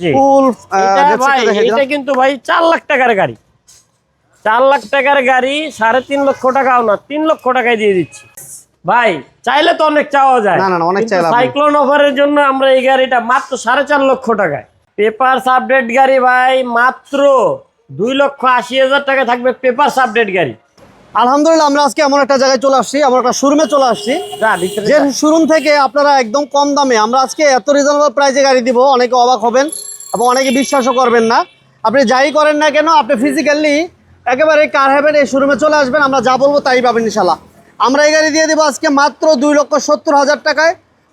জি। ফুল এটা কিন্তু ভাই চার লাখ টাকার গাড়ি। চার লাখ টাকার গাড়ি সাড়ে তিন লক্ষ টাকাও না তিন লক্ষ টাকায় দিয়ে দিচ্ছি। ভাই চাইলে তো অনেক চাওয়া যায়। না, না, না, অনেক চাইলে সাইক্লোন অফারের জন্য আমরা এই গাড়িটা মাত্র সাড়ে চার লক্ষ টাকায়। পেপার আপডেট গাড়ি ভাই মাত্র দুই লক্ষ আশি হাজার টাকা থাকবে পেপার আপডেট গাড়ি। আলহামদুলিল্লাহ আমরা আজকে এমন একটা জায়গায় চলে আসছি আমরা একটা শোরুমে চলে আসছি। যে। শোরুম থেকে আপনারা একদম কম দামে আমরা আজকে এত রিজনেবল প্রাইসে গাড়ি দিব অনেকে অবাক হবেন এবং অনেকে বিশ্বাসও করবেন না। আপনি যাই করেন না কেন আপনি ফিজিক্যালি একেবারে কার হ্যাভেন এই শোরুমে চলে আসবেন আমরা যা বলব তাই পাবেন ইনশাল্লাহ আমরা এই গাড়ি দিয়ে দেবো আজকে মাত্র দুই লক্ষ সত্তর হাজার টাকায়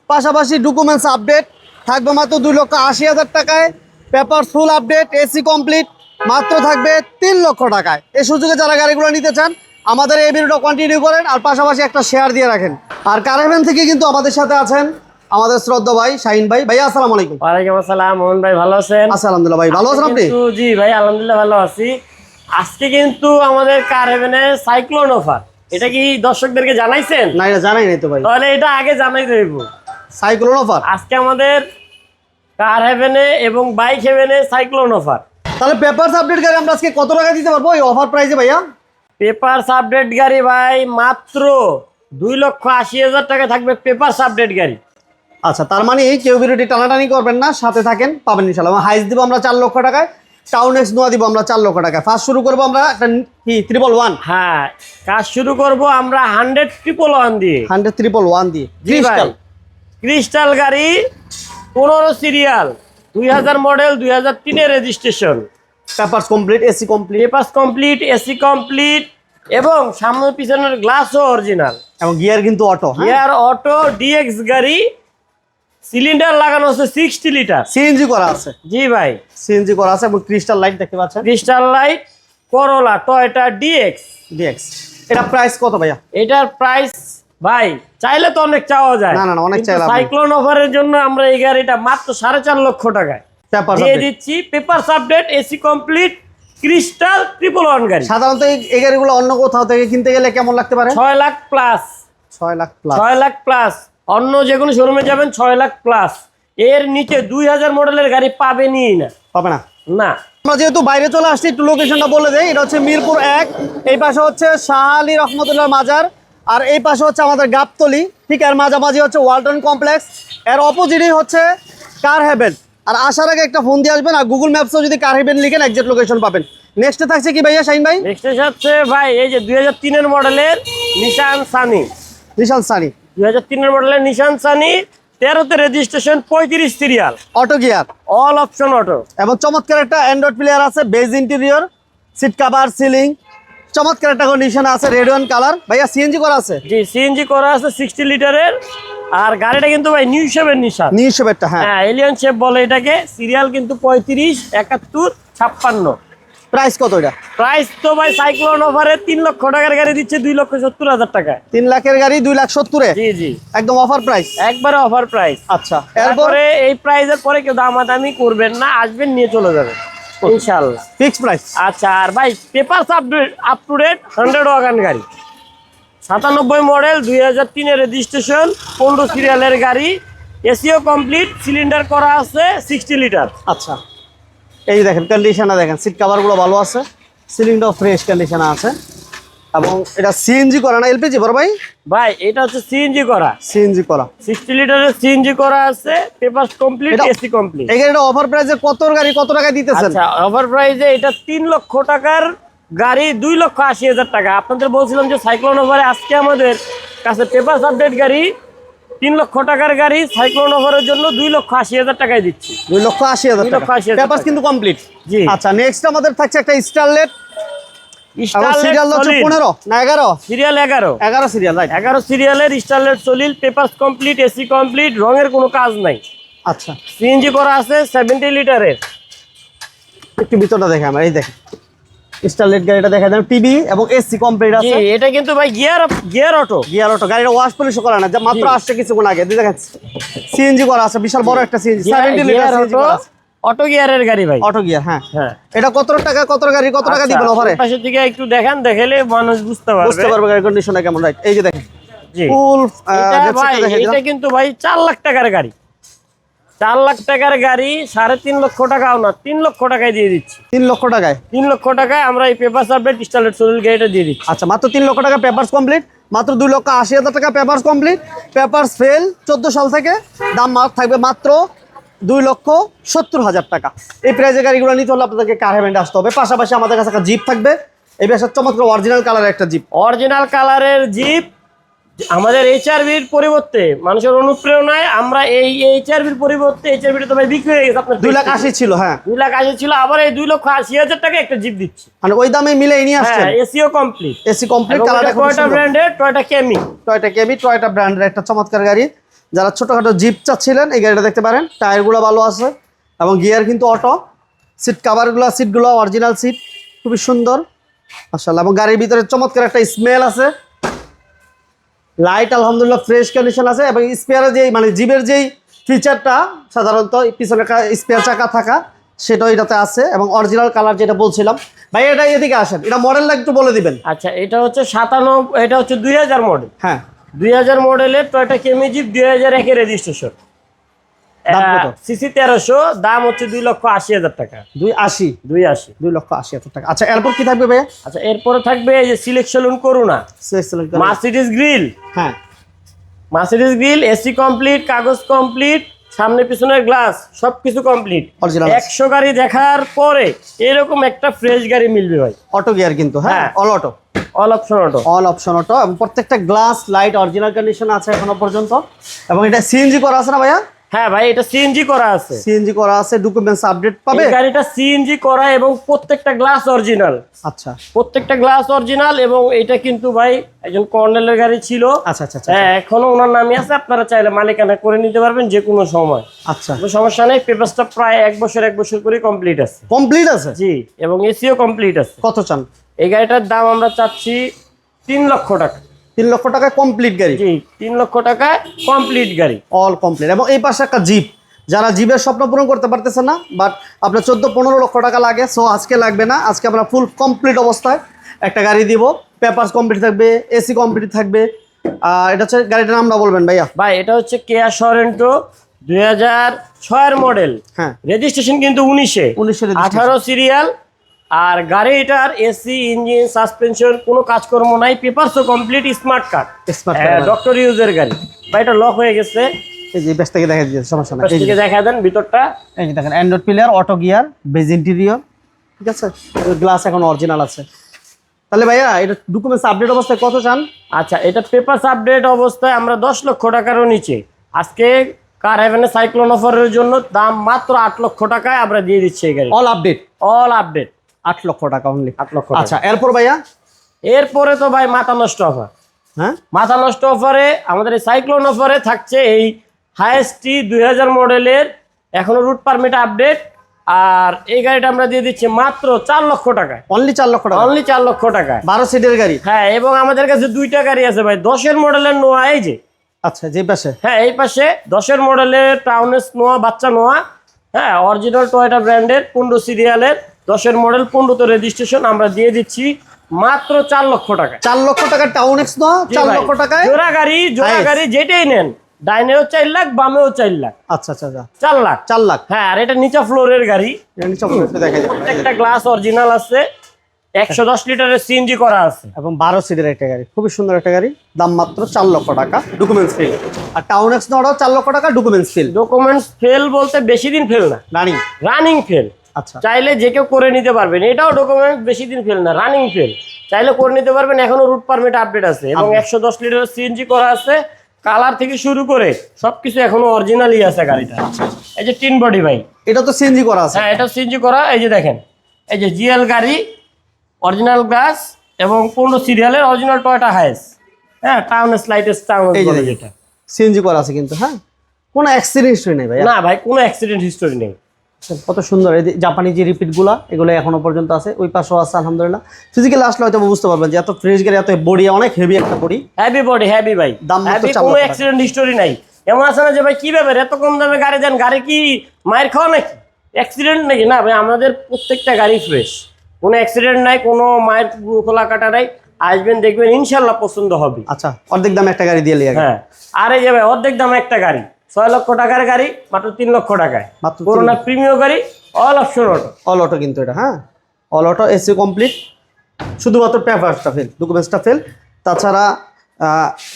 পাশাপাশি ডকুমেন্টস আপডেট থাকবে মাত্র দুই লক্ষ আশি হাজার টাকায় paper full update AC complete মাত্র থাকবে তিন লক্ষ টাকায়। এই সুযোগে যারা গাড়িগুলো নিতে চান আমাদের এই ভিডিওটা কন্টিনিউ করেন আর পাশাপাশি একটা শেয়ার দিয়ে রাখেন। আর কারেভেন থেকে কিন্তু আমাদের সাথে আছেন আমাদের শ্রদ্ধা ভাই শাহিন ভাই। ভাইয়া আসসালামু আলাইকুম। ওয়ালাইকুম আসসালাম মোহন ভাই ভালো আছেন? আলহামদুলিল্লাহ ভাই ভালো আছেন আপনি? জি ভাই আলহামদুলিল্লাহ ভালো আছি। আজকে কিন্তু আমাদের কার হেভেনের সাইক্লোন অফার এটা কি দর্শকদেরকে জানাইছেন? না এটা জানাই নাই তো ভাই। তাহলে এটা আগে জানাই দেব। সাইক্লোন অফার আজকে আমাদের কার হেভেনে এবং বাইক হেভেনে সাইক্লোন অফার তাহলে পেপারস আপডেট করে আমরা আজকে কত টাকা দিতে পারব এই অফার প্রাইসে ভাইয়া? পেপার আপডেট গাড়ি ভাই মাত্র দুই লক্ষ আশি হাজার টাকা থাকবে পেপার আপডেট গাড়ি। আচ্ছা তার মানে এই কেউ ভিডিওটি টানাটানি করবেন না সাথে থাকেন পাবেন ইনশাল্লাহ হাইস দিব আমরা চার লক্ষ টাকায় টাউন এক্স নোয়া দিব আমরা চার লক্ষ টাকায়। ফার্স্ট শুরু করব আমরা একটা কি ট্রিপল ওয়ান হ্যাঁ কাজ শুরু করব আমরা হান্ড্রেড ট্রিপল ওয়ান দিয়ে। হান্ড্রেড ট্রিপল ওয়ান দিয়ে। ক্রিস্টাল ক্রিস্টাল গাড়ি পনেরো সিরিয়াল দুই হাজার মডেল দুই হাজার তিনের registration papers complete AC complete paper complete AC complete এবং সামনে পিছনের গ্লাসও অরিজিনাল এবং গিয়ার কিন্তু অটো গিয়ার অটো ডিএক্স গাড়ি সিলিন্ডার লাগানো আছে সিক্সটি লিটার সিএনজি করা আছে। জি ভাই। সিএনজি করা আছে এবং ক্রিস্টাল লাইট দেখতে পাচ্ছেন। Crystal light Corolla Toyota DX DX এটা প্রাইস কত ভাইয়া? এটার প্রাইস ভাই চাইলে তো অনেক চাওয়া যায়। না, না, অনেক চাইলে সাইক্লোন অফারের জন্য আমরা এই গাড়িটা মাত্র সাড়ে চার লক্ষ টাকায়। পেপার দিয়ে দিচ্ছি paper update AC complete crystal triple one গাড়ি। সাধারণত এই- গাড়িগুলো অন্য কোথাও থেকে কিনতে গেলে কেমন লাগতে পারে? ছয় লাখ প্লাস ছয় লাখ প্লাস ছয় লাখ প্লাস অন্য যে কোনো শোরুমে যাবেন ছয় লাখ প্লাস এর নিচে দুই হাজার মডেলের গাড়ি পাবেনই না। হবে না। না। আমরা যেহেতু বাইরে চলে আসছি একটু লোকেশনটা বলে দেয় এটা হচ্ছে মিরপুর এক এই পাশে হচ্ছে শাহ আলী রহমতুল্লাহ মাজার আর এই পাশে হচ্ছে আমাদের গাবতলি। ঠিক এর মাঝামাঝি হচ্ছে ওয়ালটন কমপ্লেক্স। এর অপোজিটই হচ্ছে কার হেভেন। আর আসার আগে একটা ফোন দিয়ে আসবেন আর গুগল ম্যাপসেও যদি কার হেভেন লিখেন একজ্যাক্ট লোকেশন পাবেন। নেক্সটে থাকছে কি ভাইয়া শাইন ভাই? নেক্সটে হচ্ছে ভাই এই যে দুই হাজার তিনের মডেলের নিশান সানি নিশান সানি দুই হাজার তিনের মডেলের নিশান সানি তেরোতে রেজিস্ট্রেশন পঁয়ত্রিশ serial auto gear all option auto এবং চমৎকার একটা অ্যান্ড্রয়েড প্লেয়ার আছে beige interior seat cover ceiling চমৎকার একটা কন্ডিশন আছে রেড ওয়ান কালার ভাইয়া সিএনজি করা আছে? জি সিএনজি করা আছে সিক্সটি লিটারের আর গাড়িটা কিন্তু ভাই নিউ শেপের নিশান নিউ শেপেরটা হ্যাঁ। হ্যাঁ এলিয়ন শেপ বলে এটাকে। সিরিয়াল কিন্তু পঁয়ত্রিশ একাত্তর ছাপ্পান্ন। প্রাইস কত এটা? প্রাইস তো ভাই সাইক্লোন অফারে তিন লক্ষ টাকার গাড়ি দিচ্ছে দুই লক্ষ সত্তর হাজার টাকা তিন লাখের গাড়ি দুই লাখ সত্তরে? জি জি। একদম অফার প্রাইস একবারে অফার প্রাইস আচ্ছা এরপর? এই প্রাইসের পরে কেউ দামাদামি করবেন না আসবেন নিয়ে চলে যাবেন। ইনশাল্লাহ ফিক্স প্রাইস আচ্ছা আর ভাই paper up to date hundred wagon গাড়ি। সাতানব্বই মডেল দুই হাজার তিনের রেজিস্ট্রেশন পনেরো সিরিয়ালের গাড়ি এসিও কমপ্লিট সিলিন্ডার করা আছে সিক্সটি লিটার আচ্ছা। এই দেখেন কন্ডিশনে দেখেন সিট কাভারগুলো ভালো আছে সিলিংটাও ফ্রেশ কন্ডিশনে আছে। এবং এটা সিএনজি করা না এলপিজি বড় ভাই? ভাই এটা হচ্ছে সিএনজি করা। সিএনজি করা। সিক্সটি লিটারের সিএনজি করা আছে পেপার কমপ্লিট এসি কমপ্লিট এখানে গাড়িটা অফার প্রাইসে কত গাড়ি কত টাকায় দিতেছেন? আচ্ছা ওভার প্রাইজে এটা তিন লক্ষ টাকার গাড়ি দুই লক্ষ আশি হাজার টাকা। আপনাদের বলছিলাম যে সাইক্লোন ওভারে আজকে আমাদের কাছে পেপার আপডেট গাড়ি তিন লক্ষ টাকার গাড়ি সাইক্লোন ওভারের জন্য দুই লক্ষ আশি হাজার টাকায় দিচ্ছি। দুই লক্ষ আশি হাজার লক্ষ আশি হাজার পেপার কিন্তু কমপ্লিট জি। আচ্ছা নেক্সট আমাদের থাকছে একটা স্টারলেট কমপ্লিট এসি কমপ্লিট রঙের কোনো কাজ নাই। আচ্ছা। সিএনজি করা আছে সেভেন্টি লিটারের একটু ভিতরটা দেখে আমরা এই দেখেন। স্টারলেট গাড়িটা দেখা যায় টিভি এবং এসি কমপ্লিট আছে। এটা কিন্তু ভাই gear gear auto. Gear auto গাড়িটা ওয়াশ পলিশ করা না যা মাত্র। আসছে কিছুক্ষণ আগে দেখেন সিএনজি করা আছে বিশাল বড় একটা CNG seventy litre CNG auto করা আছে। অটো গিয়ারের গাড়ি ভাই। অটো গিয়ার হ্যাঁ। হ্যাঁ। এটা কত টাকা কত গাড়ি কত টাকা দিবেন আচ্ছা, ওভারে পাশের দিকে একটু দেখেন দেখালে মানুষ বুঝতে পারবে। বুঝতে পারবে গাড়ির কন্ডিশনটা কেমন রাইট এই যে দেখেন জি। ফুল এটা কিন্তু ভাই চার লাখ টাকার গাড়ি। চার লাখ টাকার গাড়ি সাড়ে তিন লক্ষ টাকাও না তিন লক্ষ টাকায় দিয়ে দিচ্ছি। তিন লক্ষ টাকায়? তিন লক্ষ টাকায় আমরা এই পেপার আপডেট স্টাইলের সোলিল গাড়িটা দিয়ে দিচ্ছি। আচ্ছা মাত্র তিন লক্ষ টাকা পেপারস কমপ্লিট মাত্র দুই লক্ষ আশি হাজার টাকা পেপারস কমপ্লিট পেপারস ফেল চোদ্দ সাল থেকে দাম থাকবে মাত্র দুই লক্ষ সত্তর হাজার টাকা। এই প্রাইজের গাড়িগুলো নিতে হলে আপনাদেরকে কার হেভেন্টে আসতে হবে পাশাপাশি আমাদের কাছে একটা জিপ থাকবে। এই বেশ চমৎকার অরিজিনাল কালারের একটা জিপ অরিজিনাল কালারের জিপ আমাদের এইচআরবির পরিবর্তে মানুষের অনুপ্রেরণায় আমরা এই এইচআরবির পরিবর্তে এইচআরবিটা তো ভাই বিক্রি হয়ে গেছে আপনার দুই লাখ আশি ছিল হ্যাঁ। দুই লাখ আশি ছিল আবার এই দুই লক্ষ আশি হাজার টাকা একটা জিপ দিচ্ছি। মানে ওই দামে মিলে নিয়ে আসছেন? হ্যাঁ SEO complete AC complete colour Toyota ব্র্যান্ডের Toyota Camry Toyota Camry Toyota ব্র্যান্ডের একটা চমৎকার গাড়ি। যারা ছোটোখাটো জিপ চাচ্ছিলেন এই গাড়িটা দেখতে পারেন টায়ারগুলো ভালো আছে এবং গিয়ার কিন্তু অটো সিট কাভারগুলো সিটগুলো অরিজিনাল সিট খুবই সুন্দর মাশাআল্লাহ। এবং গাড়ির ভিতরে চমৎকার একটা স্মেল আছে। লাইট আলহামদুলিল্লাহ ফ্রেশ কন্ডিশন আছে এবং স্পেয়ারের যেই মানে জিপের যেই ফিচারটা সাধারণত পিছনে স্পেয়ার চাকা থাকা সেটাও এটাতে আছে এবং অরিজিনাল কালার যেটা বলছিলাম। ভাই এটা এদিকে আসেন এটা মডেলটা একটু বলে দিবেন। আচ্ছা এটা হচ্ছে সাতান্ন এটা হচ্ছে দুই হাজার মডেল হ্যাঁ। দুই হাজার মডেলের টয়টা কেমি জিপ দুই হাজার একের রেজিস্ট্রেশন? সিসি তেরোশো দাম হচ্ছে দুই লক্ষ আশি হাজার টাকা। দুই আশি? দুই আশি। দুই লক্ষ আশি হাজার টাকা। আচ্ছা এরপর কি থাকবে ভাইয়া? আচ্ছা এরপরে থাকবে এই যে সিলেকশন। মার্সিডিস গ্রিল হ্যাঁ। মার্সিডিস গ্রিল এসি কমপ্লিট কাগজ কমপ্লিট সামনে পিছনের গ্লাস সবকিছু কমপ্লিট একশো গাড়ি দেখার পরে এরকম একটা ফ্রেশ গাড়ি মিলবে ভাই। অটো গিয়ার কিন্তু হ্যাঁ? হ্যাঁ। All auto all option auto all option auto প্রত্যেকটা গ্লাস লাইট অরিজিনাল কন্ডিশন আছে এখনও পর্যন্ত। এবং এটা সিএনজি করা আছে না ভাইয়া? হ্যাঁ ভাই এটা সিএনজি করা আছে। সিএনজি করা আছে ডকুমেন্টস আপডেট পাবে? গাড়িটা সিএনজি করা এবং প্রত্যেকটা গ্লাস অরিজিনাল আচ্ছা। প্রত্যেকটা গ্লাস অরিজিনাল এবং এটা কিন্তু ভাই একজন কর্নেলের গাড়ি ছিল। আচ্ছা আচ্ছা আচ্ছা হ্যাঁ এখনও ওনার নামই আছে আপনারা চাইলে মালিকানা করে নিতে পারবেন যে কোনো সময়। আচ্ছা। কোনো সমস্যা নেই পেপারসটা প্রায় এক বছর এক বছর করে কমপ্লিট আছে। কমপ্লিট আছে? জি এবং এসিও কমপ্লিট আছে। কত চান? এই গাড়িটার দাম আমরা চাচ্ছি তিন লক্ষ টাকা। তিন লক্ষ টাকায় কমপ্লিট গাড়ি? জি তিন লক্ষ টাকায় কমপ্লিট গাড়ি। অল কমপ্লিট এবং এই পাশে একটা জিপ যারা জিপের স্বপ্ন পূরণ করতে পারতেছে না বাট আপনার চোদ্দ পনেরো লক্ষ টাকা লাগে সো আজকে লাগবে না। আজকে আমরা ফুল কমপ্লিট অবস্থায় একটা গাড়ি দিব। পেপারস কমপ্লিট থাকবে এসি কমপ্লিট থাকবে। আর এটা হচ্ছে গাড়িটার নামটা বলবেন ভাইয়া। ভাই এটা হচ্ছে কেয়া সরেন্টো দুই হাজার ছয়ের মডেল হ্যাঁ। রেজিস্ট্রেশন কিন্তু উনিশে। উনিশের আঠারো সিরিয়াল আর গাড়িটার এসি ইঞ্জিন সাসপেনশন কোনো কাজকর্ম নাই পেপারসও complete smart card. Smart doctor ইউজের গাড়ি। বা এটা লক হয়ে গেছে। এই যে বেশ থেকে দেখা দিয়েছে সমস্যা নাই। থেকে দেখা দেন ভিতরটা। এই যে দেখেন android player auto gear beige interior ঠিক আছে? গ্লাস এখন অরিজিনাল আছে। তাহলে ভাইয়া এটা ডকুমেন্টস আপডেট অবস্থায় কত চান? আচ্ছা এটা পেপারস আপডেট অবস্থায় আমরা দশ লক্ষ টাকারও নিচে। আজকে কার হেভেনের সাইক্লোন অফারের জন্য দাম মাত্র আট লক্ষ টাকায় আমরা দিয়ে দিচ্ছি এই গাড়ি। অল আপডেট অল আপডেট আট লক্ষ টাকা অনলি আট লক্ষ আচ্ছা এরপর ভাইয়া? এরপরে তো ভাই মাথা নষ্ট অফার হ্যাঁ? মাথা নষ্ট অফারে আমাদের এই সাইক্লোন অফারে থাকছে এই হাইয়েস্টটি দুই হাজার মডেলের এখনও রুট পারমিট আপডেট আর এই গাড়িটা আমরা দিয়ে দিচ্ছি মাত্র চার লক্ষ টাকায়। অনলি চার লক্ষ টাকা। অনলি চার লক্ষ টাকায়। বারো সিটের গাড়ি। হ্যাঁ এবং আমাদের কাছে দুইটা গাড়ি আছে ভাই। দশের মডেলের নোয়া এই যে। আচ্ছা যে পাশে? হ্যাঁ এই পাশে দশের মডেলের টাউনেস নোয়া বাচ্চা নোয়া হ্যাঁ অরিজিনাল টয়টা ব্র্যান্ডের পনেরো সিরিয়ালের দশের মডেল পনেরোতে রেজিস্ট্রেশন আমরা দিয়ে দিচ্ছি মাত্র চার লক্ষ টাকা চার লক্ষ টাকা টাউন এক্স নয় চার লক্ষ টাকায় জোড়া গাড়ি জোড়া গাড়ি যেটাই নেন ডাইনেও চার লাখ বামেও চার লাখ। আচ্ছা আচ্ছা আচ্ছা। চার লাখ। চার লাখ। হ্যাঁ আর এটা নিচা ফ্লোরের গাড়ি। একটু গ্লাস অরিজিনাল আছে একশো দশ লিটারের সিএনজি করা আছে। এবং বারো সিটের একটা গাড়ি খুবই সুন্দর একটা গাড়ি দাম মাত্র চার লক্ষ টাকা। ডকুমেন্টস ফিল আর টাউন এক্স নটাও চার লক্ষ টাকা ডকুমেন্টস ফিল ডকুমেন্টস ফেল বলতে বেশি দিন ফেল না। রানিং রানিং ফেল চাইলে যে কেউ করে নিতে পারবেন। এটাও ডকুমেন্ট বেশি দিন ফেল না রানিং ফেল চাইলে করে নিতে পারবেন এখনও রুট পারমিট আপডেট আছে। এবং একশো দশ লিটার সিএনজি করা আছে কালার থেকে শুরু করে সবকিছু এখনও অরিজিনালই আছে গাড়িটা। এই যে টিন বডি ভাই। এটা তো সিএনজি করা আছে। হ্যাঁ এটা সিএনজি করা এই যে দেখেন। এই যে জিএল গাড়ি অরিজিনাল গ্লাস এবং পনেরো সিরিয়ালের অরিজিনাল টয়টা হাইস হ্যাঁ টাউন স্লাইটেস টাউন এই যে যেটা। সিএনজি করা আছে কিন্তু হ্যাঁ? কোনো অ্যাক্সিডেন্ট হিস্ট্রি নেই ভাই না ভাই কোনো অ্যাক্সিডেন্ট হিস্টোরি নেই। কত সুন্দর। এই জাপানি যে রিপিটগুলো এগুলো এখনও পর্যন্ত আছে। ওই পাশেও আছে আলহামদুলিল্লাহ। ফিজিক্যালি আসলে হয়তো বুঝতে পারবেন যে এত ফ্রেশ গাড়ি এত বডি অনেক হেভি একটা বডি হ্যাভি বডি হ্যাভি ভাই। দাম কোনো অ্যাক্সিডেন্ট হিস্টোরি নাই। এমন আছে না যে ভাই কি ব্যাপার? এত কম দামে গাড়ি দেন গাড়ি কি মায়ের খাওয়া নাকি? অ্যাক্সিডেন্ট নাকি? না ভাই আমাদের প্রত্যেকটা গাড়ি ফ্রেশ কোনো অ্যাক্সিডেন্ট নাই কোনো মায়ের খোলা কাটা নাই। আসবেন দেখবেন ইনশাল্লাহ পছন্দ হবে। আচ্ছা অর্ধেক দামে একটা গাড়ি দিয়ে লিয়ে গেল। হ্যাঁ। আর এই যে ভাই অর্ধেক দামে একটা গাড়ি। ছয় লক্ষ টাকার গাড়ি মাত্র তিন লক্ষ টাকায়। মাত্র করোনা প্রিমিয় গাড়ি all option auto all auto কিন্তু এটা হ্যাঁ? অল অটো এসি কমপ্লিট শুধুমাত্র পেপারসটা ফেল ডকুমেন্টসটা ফেল তাছাড়া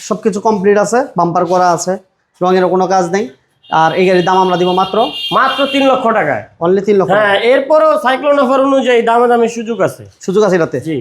সব কিছু কমপ্লিট আছে বাম্পার করা আছে রঙের কোনো কাজ নেই। আর এই গাড়ির দাম আমরা দিব মাত্র? মাত্র তিন লক্ষ টাকায়। অনলি তিন লক্ষ হ্যাঁ এরপরও সাইক্লোন অফার অনুযায়ী দামে দামে সুযোগ আছে। সুযোগ আছে এটাতে? জি।